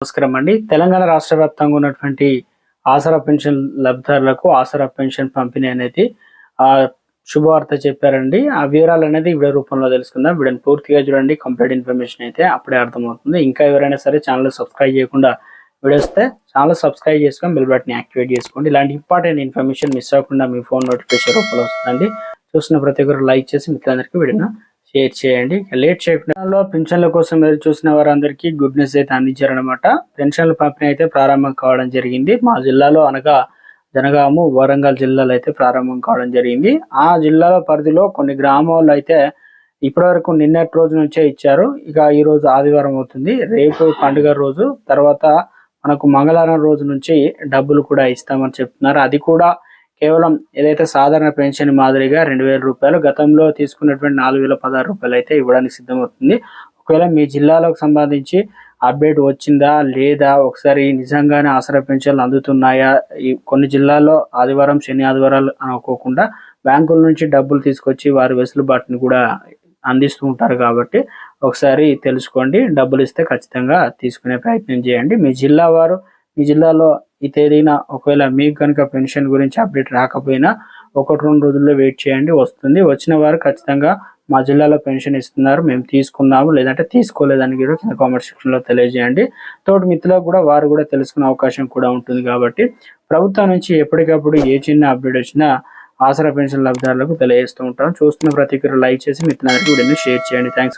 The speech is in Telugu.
నమస్కారం అండి. తెలంగాణ రాష్ట్ర వ్యాప్తంగా ఉన్నటువంటి ఆసరా పెన్షన్ లబ్ధిదారులకు ఆసరా పెన్షన్ పంపిణీ అనేది ఆ శుభవార్త చెప్పారండి. ఆ వివరాలు అనేది వీడియో రూపంలో తెలుసుకుందాం. వీడియోని పూర్తిగా చూడండి. కంప్లీట్ ఇన్ఫర్మేషన్ అయితే అప్పుడే అర్థమవుతుంది. ఇంకా ఎవరైనా సరే ఛానల్ సబ్స్క్రైబ్ చేయకుండా వీడియో వస్తే ఛానల్ సబ్స్క్రైబ్ చేసుకొని బెల్ బటన్ యాక్టివేట్ చేసుకోండి. ఇలాంటి ఇంపార్టెంట్ ఇన్ఫర్మేషన్ మిస్ అవ్వకుండా మీ ఫోన్ నోటిఫికేషన్ రూపంలో వస్తుందండి. చూసిన ప్రతి ఒక్కరు లైక్ చేసి మిత్రులందరికీ వీడియోను షేర్ చేయండి. లేట్ చేయకుండా పెన్షన్ల కోసం ఎదురు చూసిన వారందరికీ గుడ్ న్యూస్ అయితే అందించారనమాట పెన్షన్ల పంపిణీ అయితే ప్రారంభం కావడం జరిగింది. మా జిల్లాలో అనగా జనగాము వరంగల్ జిల్లాలో అయితే ప్రారంభం కావడం జరిగింది. ఆ జిల్లాల పరిధిలో కొన్ని గ్రామాల్లో అయితే ఇప్పటివరకు నిన్నటి రోజు నుంచే ఇచ్చారు. ఇక ఈ రోజు ఆదివారం అవుతుంది. రేపు పండుగ రోజు తర్వాత మనకు మంగళవారం రోజు నుంచి డబ్బులు కూడా ఇస్తామని చెప్తున్నారు. అది కూడా కేవలం ఏదైతే సాధారణ పెన్షన్ మాదిరిగా రెండు వేల రూపాయలు గతంలో తీసుకున్నటువంటి నాలుగు వేల పదహారు రూపాయలు అయితే ఇవ్వడానికి సిద్ధమవుతుంది. ఒకవేళ మీ జిల్లాలకు సంబంధించి అప్డేట్ వచ్చిందా లేదా ఒకసారి నిజంగానే ఆసరా పెన్షన్లు అందుతున్నాయా? ఈ కొన్ని జిల్లాల్లో ఆదివారం శని ఆదివారాలు అనుకోకుండా బ్యాంకుల నుంచి డబ్బులు తీసుకొచ్చి వారి వెసులుబాటుని కూడా అందిస్తూ ఉంటారు కాబట్టి ఒకసారి తెలుసుకోండి. డబ్బులు ఇస్తే ఖచ్చితంగా తీసుకునే ప్రయత్నం చేయండి. మీ జిల్లా వారు మీ జిల్లాలో ఈ తేదీన ఒకవేళ మీకు కనుక పెన్షన్ గురించి అప్డేట్ రాకపోయినా ఒకటి రెండు రోజుల్లో వెయిట్ చేయండి వస్తుంది. వచ్చిన వారు ఖచ్చితంగా మా జిల్లాలో పెన్షన్ ఇస్తున్నారు మేము తీసుకున్నాము లేదంటే తీసుకోలేదని కూడా కింద కామెంట్ సెక్షన్లో తెలియజేయండి. తోటి మిత్రులకు కూడా వారు కూడా తెలుసుకునే అవకాశం కూడా ఉంటుంది కాబట్టి ప్రభుత్వం నుంచి ఎప్పటికప్పుడు ఏ చిన్న అప్డేట్ వచ్చినా ఆసరా పెన్షన్ లబ్ధిదారులకు తెలియజేస్తూ ఉంటాం. చూస్తున్న ప్రతి ఒక్కరు లైక్ చేసి మిత్రులందరికీ వీడియోని షేర్ చేయండి. థ్యాంక్స్